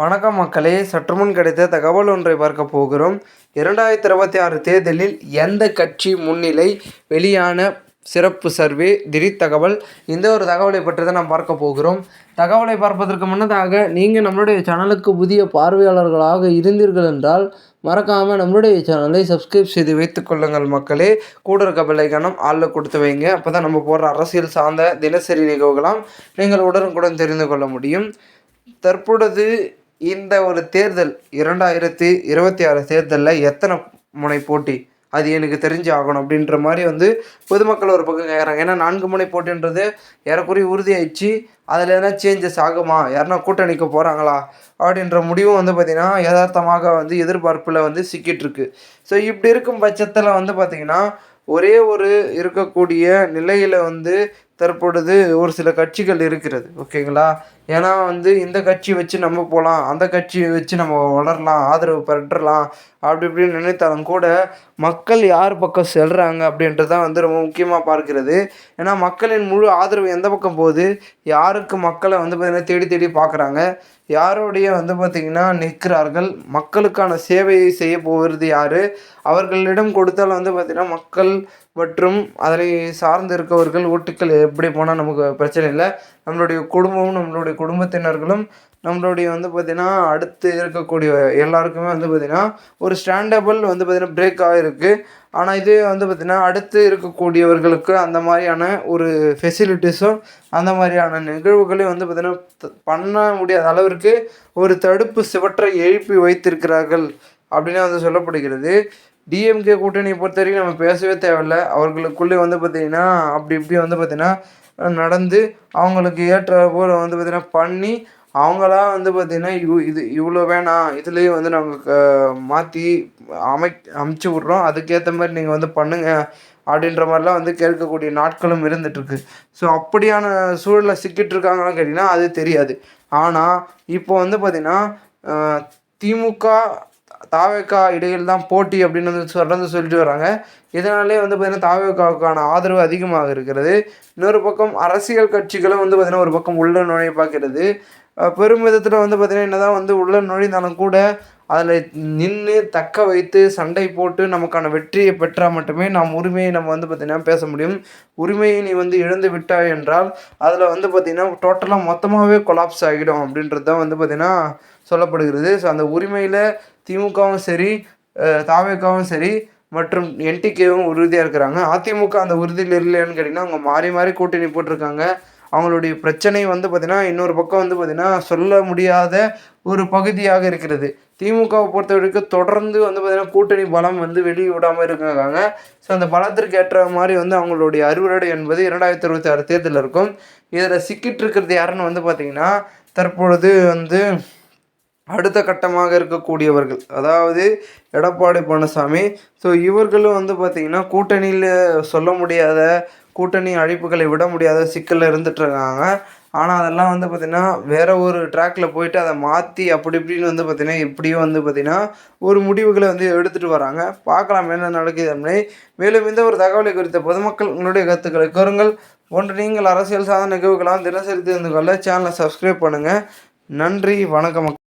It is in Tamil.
வணக்கம் மக்களே சற்றுமுன் கிடைத்த தகவல் ஒன்றை பார்க்க போகிறோம். இரண்டாயிரத்தி இருபத்தி ஆறு தேர்தலில் எந்த கட்சி முன்னிலை வெளியான சிறப்பு சர்வே திடீர் தகவல்? இந்த ஒரு தகவலை பற்றி தான் நாம் பார்க்க போகிறோம். தகவலை பார்ப்பதற்கு முன்னதாக நீங்கள் நம்மளுடைய சேனலுக்கு புதிய பார்வையாளர்களாக இருந்தீர்கள் என்றால் மறக்காமல் நம்மளுடைய சேனலை சப்ஸ்கிரைப் செய்து வைத்துக்கொள்ளுங்கள் மக்களே. கூட இருக்க பிள்ளைக்கானம் ஆளில் கொடுத்து வைங்க. அப்போ தான் நம்ம போடுற அரசியல் சார்ந்த தினசரி நிகழ்வுகளாம் நீங்கள் உடனுக்குடன் தெரிந்து கொள்ள முடியும். தற்பொழுது இந்த ஒரு தேர்தல் இரண்டாயிரத்தி இருபத்தி ஆறு தேர்தலில் எத்தனை முனை போட்டி? அது எனக்கு தெரிஞ்சு ஆகணும் அப்படின்ற மாதிரி வந்து பொதுமக்கள் ஒரு பக்கம் கேட்குறாங்க ஏன்னா நான்கு முனை போட்டின்றது ஏறக்குறைய உறுதியாயிடுச்சு. அதில் எதனா சேஞ்சஸ் ஆகுமா? யாருனா கூட்டணிக்கு போகிறாங்களா அப்படின்ற முடிவும் வந்து பார்த்திங்கன்னா யதார்த்தமாக வந்து எதிர்பார்ப்பில் வந்து சிக்கிட்டு இருக்கு. ஸோ இப்படி இருக்கும் பட்சத்தில் வந்து பார்த்திங்கன்னா ஒரே ஒரு இருக்கக்கூடிய நிலையில் வந்து தற்பொழுது ஒரு சில கட்சிகள் இருக்கிறது ஓகேங்களா? ஏன்னா வந்து இந்த கட்சி வச்சு நம்ம போகலாம் அந்த கட்சி வச்சு நம்ம வளரலாம் ஆதரவு பெற்றலாம் அப்படி இப்படின்னு நினைத்தாலும் கூட மக்கள் யார் பக்கம் செல்கிறாங்க அப்படின்றது தான் வந்து ரொம்ப முக்கியமாக பார்க்கிறது. ஏன்னா மக்களின் முழு ஆதரவு எந்த பக்கம் போகுது? யாருக்கு மக்களை வந்து பார்த்திங்கன்னா தேடி தேடி பார்க்குறாங்க யாரோடைய வந்து பார்த்திங்கன்னா நிற்கிறார்கள்? மக்களுக்கான சேவையை செய்ய போகிறது யார்? அவர்களிடம் கொடுத்தால் வந்து பார்த்திங்கன்னா மக்கள் மற்றும் அதனை சார்ந்து இருக்கவர்கள் ஓட்டுக்கள் எப்படி போனால் நமக்கு பிரச்சனை இல்லை. நம்மளுடைய குடும்பமும் நம்மளுடைய குடும்பத்தினர்களும் நம்மளுடைய வந்து பார்த்திங்கன்னா அடுத்து இருக்கக்கூடிய எல்லாருக்குமே வந்து பார்த்திங்கன்னா ஒரு ஸ்டாண்டபிள் வந்து பார்த்திங்கன்னா பிரேக் ஆகிருக்கு ஆனால் இதே வந்து பார்த்திங்கன்னா அடுத்து இருக்கக்கூடியவர்களுக்கு அந்த மாதிரியான ஒரு ஃபெசிலிட்டிஸும் அந்த மாதிரியான நிகழ்வுகளையும் வந்து பார்த்திங்கன்னா பண்ண முடியாத அளவிற்கு ஒரு தடுப்பு சிவற்றை எழுப்பி வைத்திருக்கிறார்கள் அப்படின்னு வந்து சொல்லப்படுகிறது. டிஎம்கே கூட்டணியை பொறுத்த வரைக்கும் நம்ம பேசவே தேவையில்ல. அவர்களுக்குள்ளே வந்து பார்த்திங்கன்னா அப்படி இப்படி வந்து பார்த்திங்கன்னா நடந்து அவங்களுக்கு ஏற்ற போல் வந்து பார்த்திங்கன்னா பண்ணி அவங்களா வந்து பார்த்திங்கன்னா இவ் இது இவ்வளோ வேணாம் இதுலேயே வந்து நாங்கள் மாற்றி அமை அமுச்சு விட்றோம். அதுக்கேற்ற மாதிரி நீங்கள் வந்து பண்ணுங்கள் அப்படின்ற மாதிரிலாம் வந்து கேட்கக்கூடிய நாட்களும் இருந்துகிட்ருக்கு ஸோ அப்படியான சூழலில் சிக்கிட்டு இருக்காங்களான்னு கேட்டிங்கன்னா அது தெரியாது. ஆனால் இப்போ வந்து பார்த்திங்கன்னா திமுக தாவேக்கா இடையில் தான் போட்டி அப்படின்னு வந்து தொடர்ந்து சொல்லிட்டு வராங்க. இதனாலே வந்து பார்த்திங்கன்னா தாவேக்காவுக்கான ஆதரவு அதிகமாக இருக்கிறது. இன்னொரு பக்கம் அரசியல் கட்சிகளும் வந்து பார்த்திங்கன்னா ஒரு பக்கம் உள்ள நுழைய பார்க்கிறது. பெரும் விதத்தில் வந்து பார்த்திங்கன்னா என்ன தான் வந்து உள்ள நுழைந்தாலும் கூட அதில் நின்று தக்க வைத்து சண்டை போட்டு நமக்கான வெற்றியை பெற்றால் மட்டுமே நாம் உரிமையை நம்ம வந்து பார்த்திங்கன்னா பேச முடியும். உரிமையை நீ வந்து இழந்து விட்டாய் என்றால் அதில் வந்து பார்த்திங்கன்னா டோட்டலாக மொத்தமாகவே கொலாப்ஸ் ஆகிடும் அப்படின்றது தான் வந்து பார்த்திங்கன்னா சொல்லப்படுகிறது. ஸோ அந்த உரிமையில் திமுகவும் சரி தாவேக்காவும் சரி மற்றும் என்டிகேவும் உறுதியாக இருக்கிறாங்க. அதிமுக அந்த உறுதியில் இல்லைன்னு கேட்டிங்கன்னா அவங்க மாறி மாறி கூட்டணி போட்டிருக்காங்க. அவங்களுடைய பிரச்சனை வந்து பார்த்திங்கன்னா இன்னொரு பக்கம் வந்து பார்த்திங்கன்னா சொல்ல முடியாத ஒரு பகுதியாக இருக்கிறது. திமுகவை பொறுத்த வரைக்கும் தொடர்ந்து வந்து பார்த்திங்கன்னா கூட்டணி பலம் வந்து வெளியே விடாமல் இருக்காங்க. ஸோ அந்த பலத்திற்கு ஏற்ற மாதிரி வந்து அவங்களுடைய அறுவடை என்பது இரண்டாயிரத்தி இருபத்தி ஆறு தேர்தலில் இருக்கும். இதில் சிக்கிட்டு இருக்கிறது யாருன்னு வந்து பார்த்திங்கன்னா தற்பொழுது வந்து அடுத்த கட்டமாக இருக்கக்கூடியவர்கள். அதாவது எடப்பாடி பழனிசாமி. ஸோ இவர்களும் வந்து பார்த்திங்கன்னா கூட்டணியில் சொல்ல முடியாத கூட்டணி அழைப்புகளை விட முடியாத சிக்கலில் இருந்துகிட்ருக்காங்க ஆனால் அதெல்லாம் வந்து பார்த்திங்கன்னா வேறு ஒரு ட்ராக்கில் போயிட்டு அதை மாற்றி அப்படி இப்படின்னு வந்து பார்த்திங்கன்னா இப்படியும் வந்து பார்த்திங்கன்னா ஒரு முடிவுகளை வந்து எடுத்துகிட்டு வராங்க. பார்க்கலாம் என்ன நடக்குது அப்படின்னு. மேலும் இந்த ஒரு தகவலை குறித்த பொதுமக்கள் உங்களுடைய கருத்துக்களை கூறுங்கள். ஒன்று நீங்கள் அரசியல் சாதன நிகழ்வுகளாக தினசரி தெரிந்து கொள்ள சேனலை சப்ஸ்கிரைப் பண்ணுங்கள் நன்றி வணக்கம்